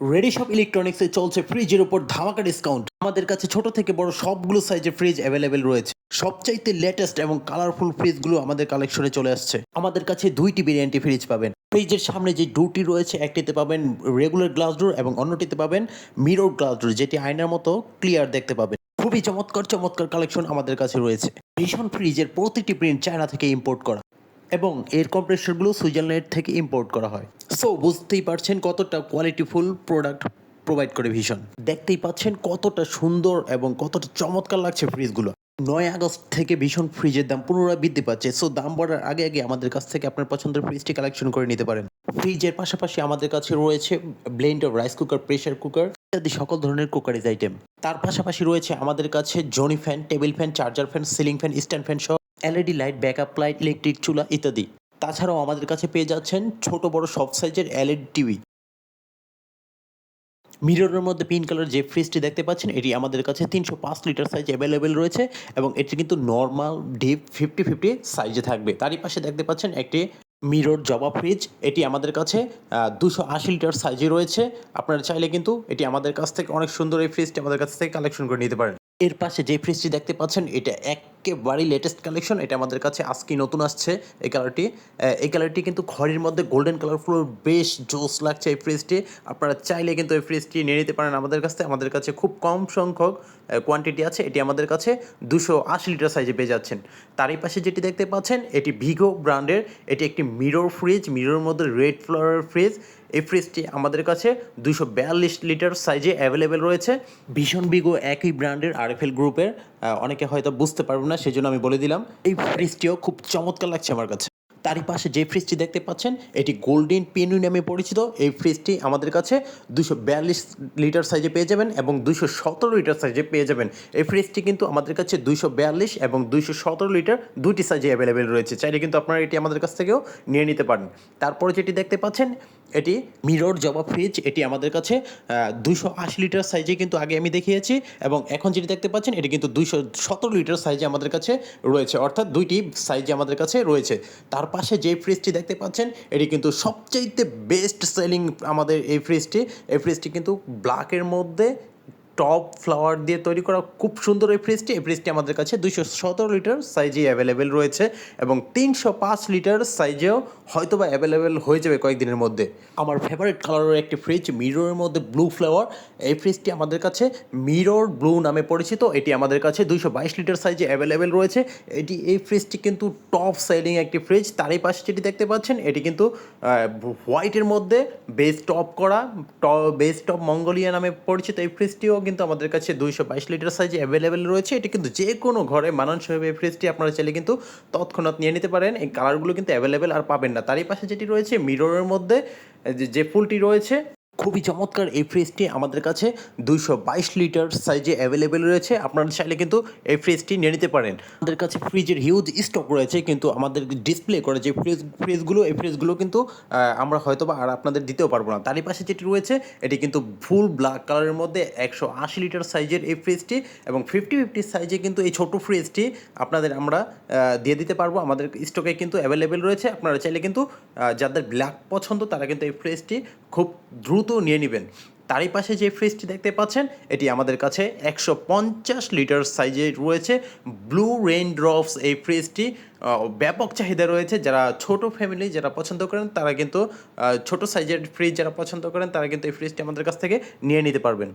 Ready shop ইলেকট্রনিক্সে চলছে ফ্রিজের উপর ধামাকা ডিসকাউন্ট আমাদের কাছে ছোট থেকে বড় সবগুলো সাইজের ফ্রিজ অ্যাভেলেবেল রয়েছে। সবচাইতে লেটেস্ট এবং কালারফুল ফ্রিজগুলো আমাদের কালেকশনে চলে আসছে। আমাদের কাছে দুইটি ভেরিয়েন্টে ফ্রিজ পাবেন। ফ্রিজের সামনে যে ডোরটি রয়েছে, একটিতে পাবেন রেগুলার গ্লাস ডোর এবং অন্যটিতে পাবেন মিরর গ্লাস ডোর যেটি আয়নার মতো ক্লিয়ার দেখতে পাবেন। খুবই চমৎকার চমৎকার কালেকশন আমাদের কাছে রয়েছে। ভীষণ ফ্রিজের প্রতিটি প্রিন্ট চায়না থেকে ইম্পোর্ট করা। এবং এর কম্প্রেসরগুলো সুইজারল্যান্ড থেকে ইম্পোর্ট করা হয়। সো বুঝতেই পারছেন কতটা কোয়ালিটিফুল প্রোডাক্ট প্রোভাইড করে ভীষণ দেখতেই পাচ্ছেন কতটা সুন্দর এবং কতটা চমৎকার লাগছে ফ্রিজগুলো নয় আগস্ট থেকে ভীষণ ফ্রিজের দাম পুনরায় বৃদ্ধি পাচ্ছে। সো দাম বাড়ার আগে আগে আমাদের কাছ থেকে আপনার পছন্দের ফ্রিজটি কালেকশন করে নিতে পারেন। ফ্রিজের পাশাপাশি আমাদের কাছে রয়েছে blender rice cooker pressure cooker ইত্যাদি সকল ধরনের কুকারিজ আইটেম তার পাশাপাশি রয়েছে আমাদের কাছে Johnny fan table fan charger fan ceiling fan stand fan সহ LED light, backup light, electric চুলা ইত্যাদি। তাছাড়াও আমাদের কাছে পেয়ে যাচ্ছেন ছোট বড় সব সাইজের এলইডি টিভি। মিররের মধ্যে পিঙ্ক কালার যে ফ্রিজটি দেখতে পাচ্ছেন, এটি আমাদের কাছে তিনশো পাঁচ লিটার সাইজ অ্যাভেলেবেল রয়েছে এবং এটি কিন্তু নর্মাল ডিপ ফিফটি ফিফটি সাইজে থাকবে। তারই পাশে দেখতে পাচ্ছেন একটি মিরর জবা ফ্রিজ, এটি আমাদের কাছে দুশো আশি লিটার সাইজে রয়েছে। আপনারা চাইলে কিন্তু এটি আমাদের কাছ থেকে অনেক সুন্দর এই ফ্রিজটি আমাদের কাছ থেকে কালেকশন করে নিতে পারেন। এর পাশে যে ফ্রিজটি দেখতে পাচ্ছেন, এটা একেবারেই লেটেস্ট কালেকশন এটা আমাদের কাছে আজকে নতুন আসছে এই কালারটি এই কালারটি কিন্তু ঘরের মধ্যে গোল্ডেন কালারফুল বেশ জোস লাগছে এই ফ্রিজটি আপনারা চাইলে কিন্তু এই ফ্রিজটি নিয়ে নিতে পারেন আমাদের কাছে আমাদের কাছে খুব কম সংখ্যক কোয়ান্টিটি আছে। এটি আমাদের কাছে দুশো আশি লিটার সাইজে পেয়ে যাচ্ছেন। তারই পাশে যেটি দেখতে পাচ্ছেন, এটি ভিগো ব্র্যান্ডের এটি একটি মিরর ফ্রিজ মিরর মধ্যে রেড ফ্লোরের ফ্রিজ এই ফ্রিজটি আমাদের কাছে দুশো লিটার সাইজে অ্যাভেলেবেল রয়েছে। ভীষণ বিগো একই ব্র্যান্ডের আরএফএল গ্রুপের অনেকে হয়তো বুঝতে পারবেন না সেই জন্য আমি বলে দিলাম, এই ফ্রিজটিও খুব চমৎকার লাগছে আমার কাছে। তারই পাশে যে ফ্রিজটি দেখতে পাচ্ছেন, এটি গোল্ডেন পেনু নামে পরিচিত। এই ফ্রিজটি আমাদের কাছে দুশো বিয়াল্লিশ লিটার সাইজে পেয়ে যাবেন এবং দুশো সতেরো লিটার সাইজে পেয়ে যাবেন। এই ফ্রিজটি কিন্তু আমাদের কাছে দুশো বিয়াল্লিশ এবং দুশো সতেরো লিটার দুইটি সাইজে অ্যাভেলেবেল রয়েছে। চাইলে কিন্তু আপনারা এটি আমাদের কাছ থেকেও নিয়ে নিতে পারেন। তারপরে যেটি দেখতে পাচ্ছেন এটি মিরর জবা ফ্রিজ এটি আমাদের কাছে দুশো আশি লিটার সাইজে কিন্তু আগে আমি দেখিয়েছি, এবং এখন যেটি দেখতে পাচ্ছেন, এটি কিন্তু দুইশো সতেরো লিটার সাইজে আমাদের কাছে রয়েছে, অর্থাৎ দুইটি সাইজে আমাদের কাছে রয়েছে। তার পাশে যে ফ্রিজটি দেখতে পাচ্ছেন, এটি কিন্তু সবচাইতে বেস্ট সেলিং আমাদের এই ফ্রিজটি এই ফ্রিজটি কিন্তু ব্ল্যাকের মধ্যে টপ ফ্লাওয়ার দিয়ে তৈরি করা খুব সুন্দর এই ফ্রিজটি এই ফ্রিজটি আমাদের কাছে দুইশো সতেরো লিটার সাইজে অ্যাভেলেবেল রয়েছে এবং তিনশো পাঁচ লিটার সাইজেও হয়তো বা অ্যাভেলেবেল হয়ে যাবে কয়েকদিনের মধ্যে। আমার ফেভারিট কালারের একটি ফ্রিজ মিররের মধ্যে ব্লু ফ্লেভার এই ফ্রিজটি আমাদের কাছে মিরর ব্লু নামে পরিচিত। এটি আমাদের কাছে দুইশো বাইশ লিটার সাইজে অ্যাভেলেবেল রয়েছে। এটি, এই ফ্রিজটি কিন্তু টপ সেলিং একটি ফ্রিজ তারই পাশে যেটি দেখতে পাচ্ছেন, এটি কিন্তু হোয়াইটের মধ্যে বেস টপ করা টপ বেস টপ মঙ্গোলিয়া নামে পরিচিত এই ফ্রিজটিও কিন্তু আমাদের কাছে দুইশো বাইশ লিটার সাইজে অ্যাভেলেবেল রয়েছে। এটি কিন্তু যে কোনো ঘরে মানান হবে ফ্রিজটি আপনারা চাইলে কিন্তু তৎক্ষণাৎ নিয়ে নিতে পারেন। এই কালারগুলো কিন্তু অ্যাভেলেবেল আর পাবেন না। তারই পাশে যেটি রয়েছে মিররের মধ্যে যে ফুলটি রয়েছে খুবই চমৎকার এই ফ্রিজটি আমাদের কাছে দুইশো বাইশ লিটার সাইজে অ্যাভেলেবেল রয়েছে। আপনারা চাইলে কিন্তু এই ফ্রিজটি নিয়ে নিতে পারেন। আমাদের কাছে ফ্রিজের হিউজ স্টক রয়েছে, কিন্তু আমাদের ডিসপ্লে করে যে ফ্রিজ ফ্রিজগুলো এই ফ্রিজগুলো কিন্তু আমরা হয়তো বা আর আপনাদের দিতেও পারব না। তারই পাশে যেটি রয়েছে, এটি কিন্তু ফুল ব্ল্যাক কালারের মধ্যে একশো আশি লিটার সাইজের এই ফ্রিজটি এবং ফিফটি ফিফটি সাইজে কিন্তু এই ছোট ফ্রিজটি আপনাদের আমরা দিয়ে দিতে পারব। আমাদের স্টকে কিন্তু অ্যাভেলেবেল রয়েছে। আপনারা চাইলে কিন্তু যাদের ব্ল্যাক পছন্দ তারা কিন্তু এই ফ্রিজটি খুব দ্রুত নিয়ে নেবেন। তারই পাশে যে ফ্রিজটি দেখতে পাচ্ছেন, এটি আমাদের কাছে একশো পঞ্চাশ লিটার সাইজে রয়েছে। ব্লু রেইন ড্রপস এই ফ্রিজটি ব্যাপক চাহিদা রয়েছে। যারা ছোট ফ্যামিলি যারা পছন্দ করেন, তারা কিন্তু ছোট সাইজের ফ্রিজ যারা পছন্দ করেন, তারা কিন্তু এই ফ্রিজটি আমাদের কাছ থেকে নিয়ে নিতে পারবেন।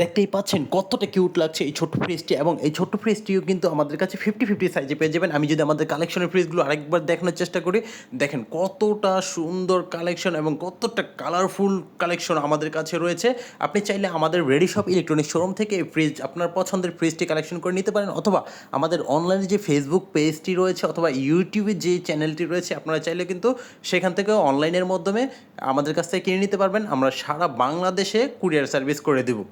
দেখতেই পাচ্ছেন কতটা কিউট লাগছে এই ছোট্ট ফ্রিজটি এবং এই ছোট্ট ফ্রিজটিও কিন্তু আমাদের কাছে ফিফটি ফিফটি সাইজে পেয়ে যাবেন। আমি যদি আমাদের কালেকশনের ফ্রিজগুলো আরেকবার দেখানোর চেষ্টা করি, দেখেন কতটা সুন্দর কালেকশন এবং কতটা কালারফুল কালেকশন আমাদের কাছে রয়েছে। আপনি চাইলে আমাদের রেডি শপ ইলেকট্রনিক শোরুম থেকে এই ফ্রিজ আপনার পছন্দের ফ্রিজটি কালেকশন করে নিতে পারেন। অথবা আমাদের অনলাইনে যে ফেসবুক পেজটি রয়েছে অথবা ইউটিউবে যে চ্যানেলটি রয়েছে, আপনারা চাইলে কিন্তু সেখান থেকেও অনলাইনের মাধ্যমে আমাদের কাছ থেকে কিনে নিতে পারবেন। আমরা সারা বাংলাদেশে কুরিয়ার সার্ভিস করে দেবো।